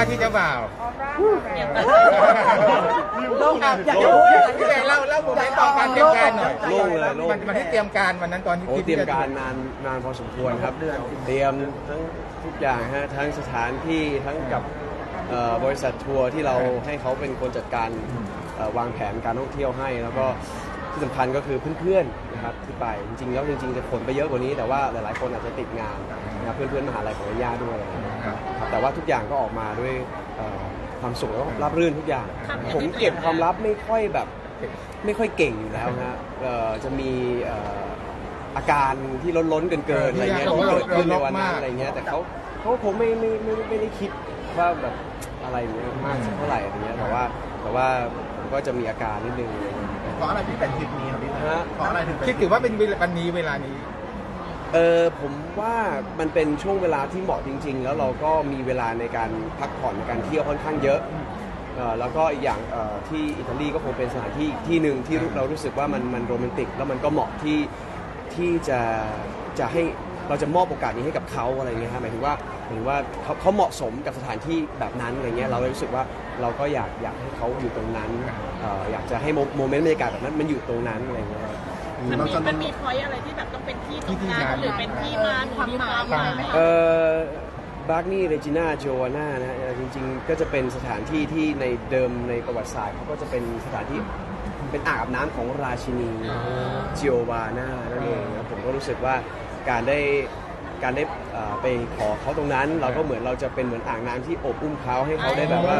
ว่าที่เจ้าบ่าวโล่งอะอยากโล่จะงพูดพี่แบงค์เล่าเล่าโมเมนต์ตอนการเตรียมการหน่อยโล่งเลยโล่ง มันมันที่เตรียมการวันนั้นตอนที่โอ้คิดเตรียมการนานนานพอสมควรครับ เตรียมทั้งทุกอย่างฮะทั้งสถานที่ทั้งกับเอ่อบริษัททัวร์ที่เราให้เขาเป็นคนจัดการเอ่อวางแผนการท่องเที่ยวให้ แล้วก็ ที่สำคัญก็คือเพื่อนๆนะครับที่ไปจริงๆแล้วจริงๆจะขนไปเยอะกว่านี้ แต่ว่าหลายๆคนอาจจะติดงานนะครับเพื่อนๆมหาลัยของย่าด้วยอะไรอย่างเงี้ยครับแต่ว่าทุกอย่างก็ออกมาด้วยเอ่อความสุขแล้วก็ราบรื่นทุกอย่าง ผมเก็บความลับไม่ค่อยแบบไม่ค่อยเก่งอยู่แล้วนะเอ่อจะมีเอ่ออาการที่ล้นล้นๆเกินเกินๆอะไรเงี้ยที่เกิดขึ้นในวันนั้นอะไรเงี้ยแต่เขาเขาคงไม่ไม่ไม่ไม่ได้คิดว่าแบบอะไรเงี้ยมากสักเท่าไหร่อะไรเงี้ยแต่ว่าแต่ว่าผมก็จะมีอาการนิดนึง อะไรเงี้ยเพราะอะไรที่เป็นทริปนี้ครับพี่ฮะเพราะอะไรถึงเป็นคิดถือว่าเป็นเวลาวันนี้เวลานี้ เออผมว่ามันเป็นช่วงเวลาที่เหมาะจริง ๆ แล้วเราก็มีเวลาในการพักผ่อนในการเที่ยวค่อนข้างเยอะเอ่อแล้วก็อีกอย่างเอ่อที่อิตาลีก็คงเป็นสถานที่อีกที่หนึ่งที่เรารู้สึกว่ามันมันโรแมนติก แล้วมันก็เหมาะที่ที่จะจะให้ เราจะมอบโอกาสนี้ให้กับเขาอะไรเงี้ยฮะหมายถึงว่าหมายถึงว่าเขาเขาเหมาะสมกับสถานที่แบบนั้นอะไรเงี้ยเราเลยรู้สึกว่าเราก็อยากอยากให้เขาอยู่ตรงนั้นเอ่ออยากจะให้โมโมเมนต์บรรยากาศแบบนั้นมันอยู่ตรงนั้นอะไรเงี้ยมันมีมันมีพอยอะไรที่แบบต้องเป็นที่ตรงกลางหรือเป็นที่มาความหมายอะไรไหมเอ่อบาร์กนี่เรจิน่าโจวาน่านะฮะเอ่อจริงๆ ก็จะเป็นสถานที่ที่ในเดิมในประวัติศาสตร์เขาก็จะเป็นสถานที่เป็นอ่างอาบน้ำของราชินีจิโอวาน่านั่นเองนะผมก็รู้สึกว่า การได้การได้เอ่อไปขอเขาตรงนั้น เราก็เหมือนเราจะเป็นเหมือนอ่างน้ำที่อบอุ้มเขาให้เขาได้แบบว่า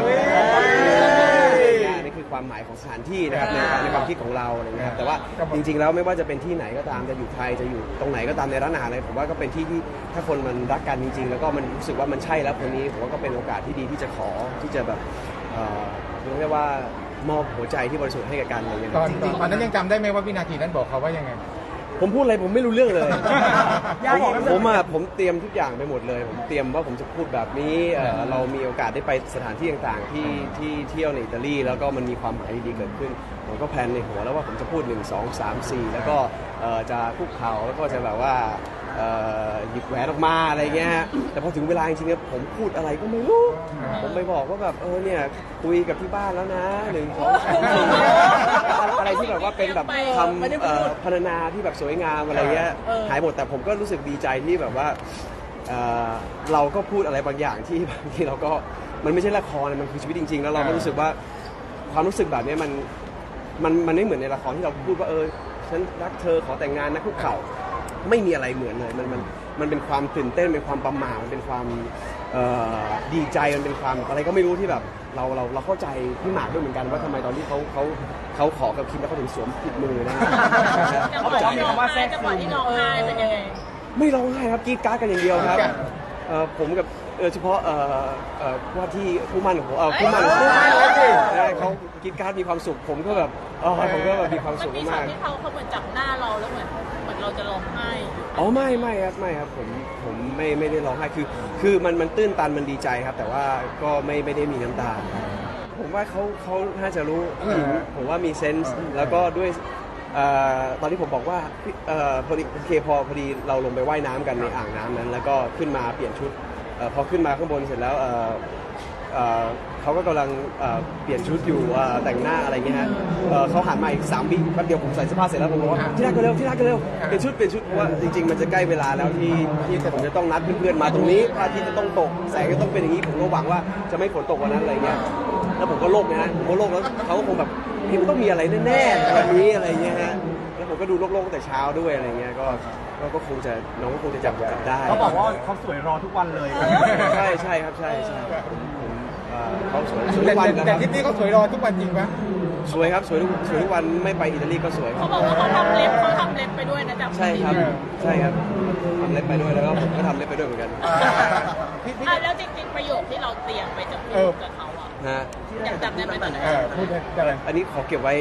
นี่คือความหมายของสถานที่นะครับในในความคิดของเราอะไรเงี้ยครับแต่ว่าจริง ๆ แล้วไม่ว่าจะเป็นที่ไหนก็ตามจะอยู่ไทยจะอยู่ตรงไหนก็ตามในร้านอาหารอะไรผมว่าก็เป็นที่ที่ถ้าคนมันรักกันจริง ๆ แล้วก็มันรู้สึกว่ามันใช่แล้วคนนี้ผมว่าก็เป็นโอกาสที่ดีที่จะขอที่จะแบบเอ่อเรียกได้ว่ามอบหัวใจที่บริสุทธิ์ให้กับกันอะไรเงี้ยตอนตอนนั้นยังจำได้ไหมว่าวินาทีนั้นบอกเขาว่ายังไง ผมพูดอะไรผมไม่รู้เรื่องเลยย่าบอกแล้วผมอะผมเตรียมทุกอย่างไปหมดเลย ผมเตรียมว่าผมจะพูดแบบนี้เอ่อเรามีโอกาสได้ไปสถานที่ต่างๆ ที่ที่เที่ยวในอิตาลีแล้วก็มันมีความหมายดีๆเกิดขึ้น ผมก็แพลนในหัวแล้วว่าผมจะพูด 1 2 3 4 แล้วก็เอ่อจะคุกเข่าแล้วก็จะแบบว่า เอ่อหยิบแหวนออกมาอะไรเงี้ยฮะแต่พอถึงเวลาจริงๆเนี่ยผมพูดอะไรก็ไม่รู้ ผมไปบอกว่าแบบเออเนี่ยคุยกับที่บ้านแล้วนะหนึ่งสองสามสี่อะไรที่แบบว่าเป็นแบบคำเอ่อพรรณนาที่แบบสวยงามอะไรเงี้ยหายหมดแต่ผมก็รู้สึกดีใจที่แบบว่าเอ่อเราก็พูดอะไรบางอย่างที่บางทีเราก็มันไม่ใช่ละครมันคือชีวิตจริง ๆ แล้วเราก็รู้สึกว่าความรู้สึกแบบเนี้ยมันมันมันไม่เหมือนในละครที่เราพูดว่าเออฉันรักเธอขอแต่งงานนะคุกเข่า ไม่มีอะไรเหมือนเลยมันมันมันเป็นความตื่นเต้นเป็นความประหม่ามันเป็นความเอ่อดีใจมันเป็นความอะไรก็ไม่รู้ที่แบบเราเราเราเข้าใจพี่หมากด้วยเหมือนกันว่าทำไมตอนที่เขาเขาเขาขอกับคิมแล้วเขาถึงสวมผิดมือนะเขาบอกว่ามีคำว่าแทรกจังหวะที่ร้องไห้เป็นยังไงไม่ร้องไห้ครับกรีดกราร์ดกันอย่างเดียวครับเอ่อผมกับเออเฉพาะเอ่อเอ่อว่าที่คู่หมั่นของผมเออคู่หมั่นของผมใช่เขากรีดกราร์ดมีความสุขผมก็แบบเออผมก็แบบมีความมันสุขมีช็อมาตกที่เขาเขาเหมือนจับหน้าเราแล้วเหมือน เหมือนเราจะร้องไห้อ๋อไม่ไม่ครับไม่ครับผมผมไม่ไม่ได้ร้องไห้คือ คือมันมันตื้นตันมันดีใจครับ แต่ว่าก็ไม่ไม่ได้มีน้ำตา ผมว่าเขาเขาน่าจะรู้ผู้หญิงผมว่ามีเซนส์แล้วก็ด้วยเอ่อตอนที่ผมบอกว่าพี่เอ่อพอดีโอเคพอพอดีเราลงไปว่ายน้ำกันในอ่างน้ำนั้น แล้วก็ขึ้นมาเปลี่ยนชุดเอ่อพอขึ้นมาข้างบนเสร็จแล้วเอ่อ เอ่อเขาก็กำลังเอ่อเปลี่ยนชุดอยู่เอ่อแต่งหน้าอะไรเงี้ยฮะเอ่อเขาหันมาอีกสามวิแป๊บเดียวผมใส่เสื้อผ้าเสร็จแล้วผมบอกว่าที่รักกันเร็วที่รักกันเร็วเปลี่ยนชุดเปลี่ยนชุดเพราะว่าจริง ๆ มันจะใกล้เวลาแล้วที่ที่ผมจะต้องนัดเพื่อนๆมาตรงนี้พระอาทิตย์จะต้องตกแสงจะต้องเป็นอย่างนี้ผมก็หวังว่าจะไม่ฝนตกวันนั้นอะไรเงี้ยแล้วผมก็โลกนะฮะผมก็โลกแล้วเขาก็คงแบบพี่มันต้องมีอะไรแน่ๆวันนี้อะไรเงี้ยฮะแล้วผมก็ดูโลกๆตั้งแต่เช้าด้วยอะไรเงี้ยก็ก็ก็คงจะน้องก็คงจะจับจับได้ เขาบอกว่าเขาสวยรอทุกวันเลย ใช่ใช่ครับใช่ใช่ผมผมเอ่อเขาสวยสวยแต่ทุกวันแต่นะคแต่รับทริปนี้เขาสวยรอทุกวันจริงปะสวยครับสวยทุกสวยทุกวันไม่ไปอิตาลีก็สวยคเขารับบอกว่าเขาทำเล็บเขาทำเล็บไปด้วยนะจ๊ะใช่ครับ ใช่ครับทำเล็บไปด้วยแล้วก็ผมก็ทำเล็บไปด้วยเหมือนกัน พี่พี่ อะแล้วจริงๆประโยคที่เราเตรียมไปจะพูเออดกับเขาอะ นะฮะอยากจำได้ไหมตอนนั้นเออพูดได้อะไรอันนี้ขอเก็บไว้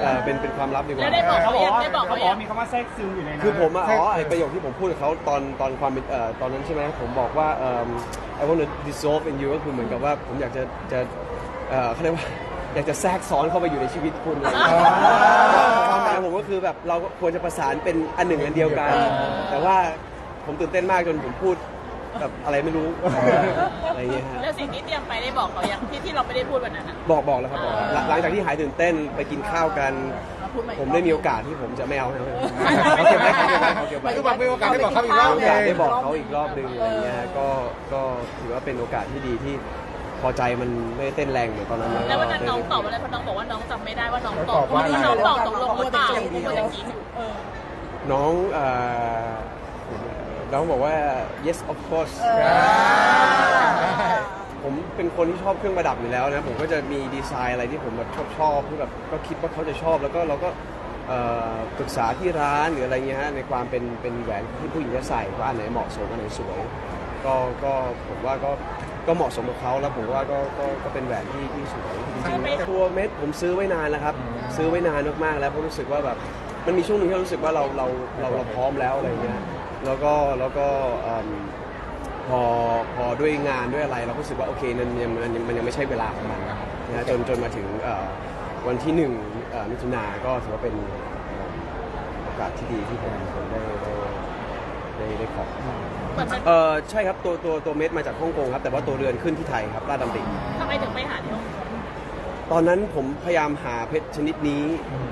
เอ่อเป็นเป็นความลับดีกว่าแล้วได้บอกเขาเขาบอกยังว่าได้บอกเขาเขาบอกยังว่ามีคำว่าแทรกซึมอยู่ในนั้น คือผมอะอ๋อไอประโยคที่ผมพูดกับเขาตอนตอนความเป็นเอ่อตอนนั้นใช่ไหมผมบอกว่าเอิ่ม I want to dissolve in you ก็คือเหมือนกับว่าผมอยากจะจะเอ่อเขาเรียกว่า อยากจะแทรกซ้อนเข้าไปอยู่ในชีวิตคุณอะไรอย่างเงี้ยความหมายของผมก็คือแบบเราก็ควรจะประสานเป็นอันหนึ่งอันเดียวกัน แต่ว่าผมตื่นเต้นมากจนผมพูด แบบอะไรไม่รู้ อะไรอย่างเงี้ยฮะ แล้วสิ่งที่เตรียมไปได้บอกเขายังที่ที่เราไม่ได้พูดวันนั้นอะ บอกบอกแล้วครับบอกแล้วหลังหลังจากที่หายตื่นเต้นไปกินข้าวกันพูดใหม่ผมได้มีโอกาสที่ผมจะไม่เอานะเขาเก็บไว้เขาเก็บไว้เขาเก็บไว้ไม่ก็บอกไม่โอกาสได้บอกเขาอีกรอบมีโอไงกาสได้บอกเขาอีกรอบหนึ่งอะไรเงี้ยฮะก็ ก็ถือว่าเป็นโอกาสที่ดีที่พอใจมันไม่ได้เต้นแรงเหมือนตอนนั้นแล้ววันนั้นน้องตอบอะไรเพราะน้องบอกว่าน้องจำไม่ได้ว่าน้องตอบว่าน้องตอบตกลงหรือเปล่าพูดตะกี้เออน้องเอ่อ น้องบอกว่า yes of course ผมเป็นคนที่ชอบเครื่องประดับอยู่แล้วนะผมก็จะมีดีไซน์อะไรที่ผมแบบชอบชอบที่แบบก็คิดว่าเขาจะชอบแล้วก็เราก็เอ่อปรึกษาที่ร้านหรืออะไรเงี้ยฮะในความเป็นเป็นแหวนที่ผู้หญิงจะใส่ว่าอันไหนเหมาะสมอันไหนสวยก็ก็ผมว่าก็ก็เหมาะสมกับเขาแล้วผมว่าก็ก็ก็เป็นแหวนที่ที่สวยจริงๆตัวเม็ดผมซื้อไว้นานแล้วครับ ซื้อไว้นานมากๆแล้วเพราะรู้สึกว่าแบบมันมีช่วงหนึ่งที่เรารู้สึกว่าเราเราเราเราพร้อมแล้วอะไรเงี้ย แล้วก็แล้วก็เอิ่มพอพอด้วยงานด้วยอะไร เราก็รู้สึกว่าโอเคมันยังมันยังมันยังไม่ใช่เวลาของมันนะฮะจนจนมาถึงเอ่อวันที่หนึ่งเอ่อมิถุนาก็ถือว่าเป็นเอ่อโอกาสที่ดีที่ผมผมได้ได้ได้ได้ขอ เหมือนมันเออใช่ครับตัวตัวตัวเม็ดมาจากฮ่องกงครับ แต่ว่าตัวเรือนขึ้นที่ไทยครับลาดดำริทำไมถึงไปหาที่ห้อง ตอนนั้นผมพยายามหาเพชรชนิดนี้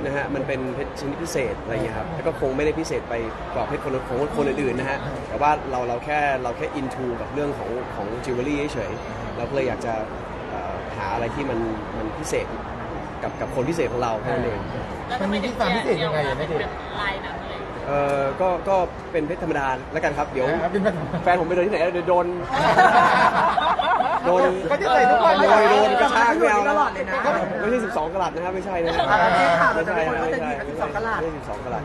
นะฮะมันเป็นเพชรชนิดพิเศษอะไรเงี้ยครับแล้วก็คงไม่ได้พิเศษไปกว่าเพชรคนของคนอื่นๆนะฮะแต่ว่าเราเราแค่เราแค่อินทูกับเรื่องของของจิวเวลรี่เฉยๆเราก็เลยอยากจะเอ่อหาอะไรที่มันมันพิเศษกับกับคนพิเศษของเราแค่นั้นเอง แล้วทำไมถึงเป็นแบบลายนั้นเลย เออก็ก็เป็นเพชรธรรมดาแล้วกันครับเดี๋ยวเป็นแบบแฟนผมไปเดินที่ไหนเดี๋ยวโดนโดนก็จะใส่ทุกวันโดเลยนโดนกระชากไม่เอาตลอดเลยนะ ไม่ใช่12กะรัตนะครับไม่ใช่นะอ่าแจ้งข่าวไม่ใช่นะแต่ไม่ละคนก็จะใช่มีไม่12กะรัตใช่12กะรัต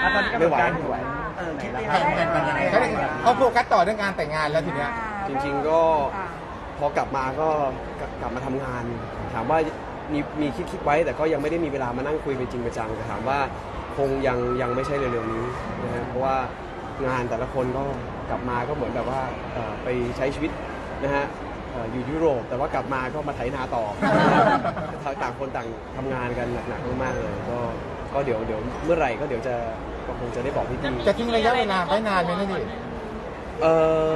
อะตอนนี้กำไม่ลังไหวการไม่ไหว เออคิดยังไงเขาเขาโฟกัสต่อเรื่องงานแต่งงานแล้วทีเนี้ย จริงๆก็พอกลับมาก็กลับกลับมาทำงาน ถามว่ามีมีคิดคิดไว้แต่ก็ยังไม่ได้มีเวลามานั่งคุยเป็นจริงเป็นจังแต่ถามว่า คงยังยังไม่ใช่เร็วๆนี้นะฮะเพราะว่างานแต่ละคนก็กลับมาก็เหมือนแบบว่าเอ่อไปใช้ชีวิตนะฮะเอ่ออยู่ยุโรป แต่ว่ากลับมาก็มาไถนาต่อ ต่างคนต่างทำงานกันหนักๆมากๆเลย ก็ก็เดี๋ยวเดี๋ยวเมื่อไหร่ก็เดี๋ยวจะก็คงจะได้บอกพี่ดีจะทิ้งระยะเวลาไว้นานไหมนะดิเอ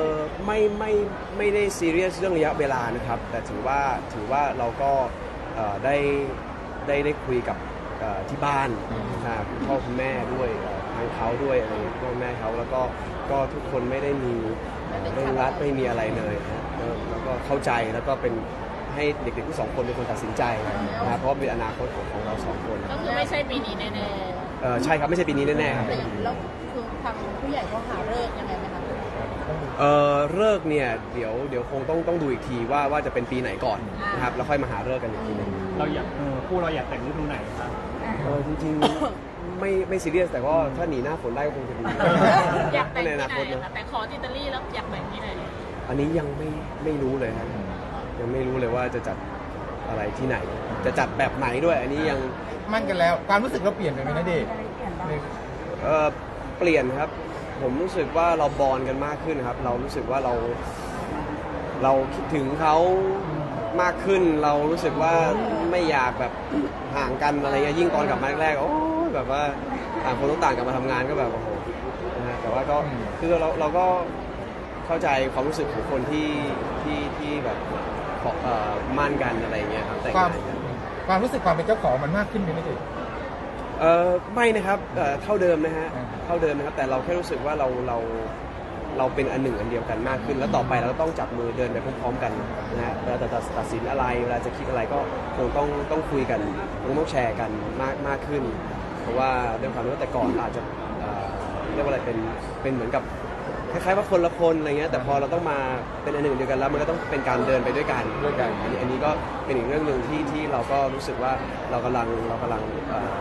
อไม่ไม่ไม่ได้ซีเรียสเรื่องระยะเวลานะครับ แต่ถือว่าถือว่าเราก็เอ่อได้ได้ได้คุยกับเอ่อ ที่บ้านอ่าคุณพ่อคุณแม่ด้วยเอ่อทางเขาด้วยอะไรอย่างเงี้ยพ่อแม่เขาแล้วก็ก็ทุกคนไม่ได้มีเอ่อเร่งรัดไม่มีอะไรเลยนะแล้วแล้วก็เข้าใจแล้วก็เป็นให้เด็กๆทั้งสองคนเป็นคนตัดสินใจนะครับเพราะว่าเป็นอนาคตของของเราสองคนก็คือไม่ใช่ปีนี้แน่เอ่อใช่ครับไม่ใช่ปีนี้แน่ๆครับๆแล้วคือทางผู้ใหญ่เขาหาเลิกยังไงไหมคะ เออเลิกษ์เนี่ยเดี๋ยวเดี๋ยวคงต้องต้องดูอีกทีว่าว่าจะเป็นปีไหนก่อนนะครับแล้วค่อยมาหาเลิกษ์กันอีกทีหนึงเราอยากเออคู่เราอยากแต่งฤดูไหนครับ เออจริงๆ ไม่ไม่ซีเรียสแต่ก็ถ้าหนีหน้าฝนได้ก็คงจะดีอยากแต่งในที่อไหนนาคตอะนะคะแต่ขอที่อิตาลีแล้วอยากแต่งที่ไหนอันนี้ยังไม่ไม่รู้เลยครับยังไม่รู้เลยว่าจะจัดอะไรที่ไหน จะจัดแบบไหนด้วย อันนี้ยังมั่นกันแล้ว ความรู้สึกเราเปลี่ยนไปไหมนะเดชเอ่อเปลี่ยนครับ ผมรู้สึกว่าเราบอลกันมากขึ้นครับ เรารู้สึกว่าเรา เราคิดถึงเขามากขึ้น เรารู้สึกว่าไม่อยากแบบห่างกันอะไรเงี้ยยิ่งตอนกลับมาแรกๆโอ้ยแบบว่าต่างคนต้องต่างกลับมาทำงานก็แบบโอ้โหนะฮะแต่ว่าก็คือเราเราก็เข้าใจความรู้สึกของคนที่ที่ที่แบบขอเอ่อมั่นกันอะไรเงี้ยครับแต่งความงานกัน ความรู้สึกความเป็นเจ้าของมันมากขึ้นไหมนะเดช เออไม่นะครับเอ่อเท่าเดิมนะฮะอืมเท่าเดิมนะครับแต่เราแค่รู้สึกว่าเราเราเราเป็นอันหนึ่งอันเดียวกันมากขึ้น แล้วต่อไปเราก็ต้องจับมือเดินไปพร้อมๆกันนะฮะเวลาจะตัดสินอะไรเวลาจะคิดอะไรก็คงต้องต้องคุยกันคงต้องแชร์กันมากมากขึ้น เพราะว่าด้วยความที่ว่าแต่ก่อนอาจจะเอ่อเรียกว่าอะไรเป็นเป็นเหมือนกับคล้ายๆว่าคนละคนอะไรเงี้ยแต่พอเราต้องมาเป็นอันหนึ่งเดียวกันแล้วมันก็ต้องเป็นการเดินไปด้วยกัน ด้วยกัน อันนี้อันนี้ก็เป็นอีกเรื่องหนึ่งที่ที่เราก็รู้สึกว่าเรากำลังเรากำลังเอ่อ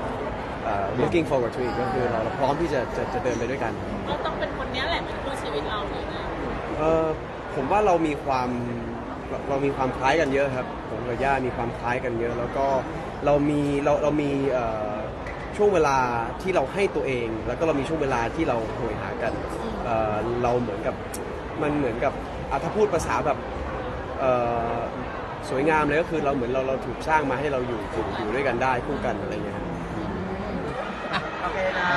เอ่อ looking forward to it ก็คือเราพร้อมที่จะจะจะเดินไปด้วยกัน ก็ต้องเป็นคนนี้แหละเป็นคู่ชีวิตเราเลยนะเออผมว่าเรามีความเราเรามีความคล้ายกันเยอะครับ ผมกับย่ามีความคล้ายกันเยอะ แล้วก็เรามีเราเรามีเอ่อช่วงเวลาที่เราให้ตัวเอง แล้วก็เรามีช่วงเวลาที่เราโหยหากันเอ่อเราเหมือนกับมันเหมือนกับอะถ้าพูดภาษาแบบเอ่อสวยงามเลยก็คือเราเหมือนเราเราถูกสร้างมาให้เราอยู่อยู่อยู่ด้วยกันได้คู่กันอะไรอย่างเงี้ยครับโอเคนะ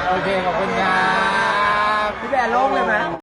โอเคขอบคุณครับพี่แบร์โล่งเลยไหม